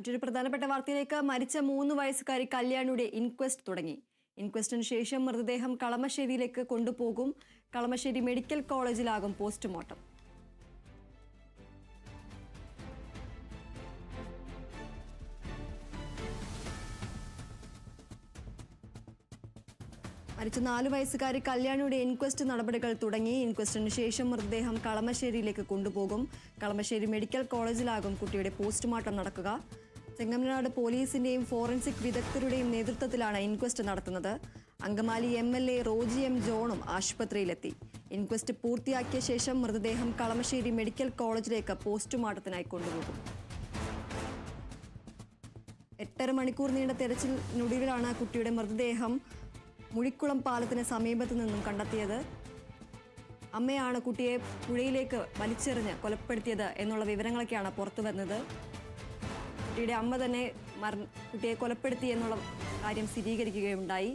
മറ്റൊരു പ്രധാനപ്പെട്ട വാർത്തയിലേക്ക് മരിച്ച മൂന്ന് വയസ്സുകാരി കല്യാണിയുടെ ഇൻക്വസ്റ്റ് തുടങ്ങി. ഇൻക്വസ്റ്റിന് ശേഷം മൃതദേഹം കളമശ്ശേരിയിലേക്ക് കൊണ്ടുപോകും. കളമശ്ശേരി മെഡിക്കൽ കോളേജിലാകും പോസ്റ്റ്മോർട്ടം. മരിച്ച നാല് വയസ്സുകാരി കല്യാണിയുടെ ഇൻക്വസ്റ്റ് നടപടികൾ തുടങ്ങി. ഇൻക്വസ്റ്റിന് ശേഷം മൃതദേഹം കളമശ്ശേരിയിലേക്ക് കൊണ്ടുപോകും. കളമശ്ശേരി മെഡിക്കൽ കോളേജിലാകും കുട്ടിയുടെ പോസ്റ്റ്മോർട്ടം നടക്കുക. ചെങ്ങമനാട് പോലീസിന്റെയും ഫോറൻസിക് വിദഗ്ധരുടെയും നേതൃത്വത്തിലാണ് ഇൻക്വസ്റ്റ് നടത്തുന്നത്. Angamaly M L A Roji M ജോണും ആശുപത്രിയിലെത്തി. ഇൻക്വസ്റ്റ് പൂർത്തിയാക്കിയ ശേഷം മൃതദേഹം കളമശ്ശേരി മെഡിക്കൽ കോളേജിലേക്ക് പോസ്റ്റ്മോർട്ടത്തിനായി കൊണ്ടുപോകും. എട്ടര മണിക്കൂർ നീണ്ട തെരച്ചിലിനൊടുവിലാണ് കുട്ടിയുടെ മൃതദേഹം മുഴിക്കുളം പാലത്തിന് സമീപത്തു നിന്നും കണ്ടെത്തിയത്. അമ്മയാണ് കുട്ടിയെ പുഴയിലേക്ക് വലിച്ചെറിഞ്ഞ് കൊലപ്പെടുത്തിയത് എന്നുള്ള വിവരങ്ങളൊക്കെയാണ് പുറത്തു വരുന്നത് കുട്ടിയുടെ അമ്മ തന്നെ മരണ കുട്ടിയെ കൊലപ്പെടുത്തി എന്നുള്ള കാര്യം സ്ഥിരീകരിക്കുകയുണ്ടായി.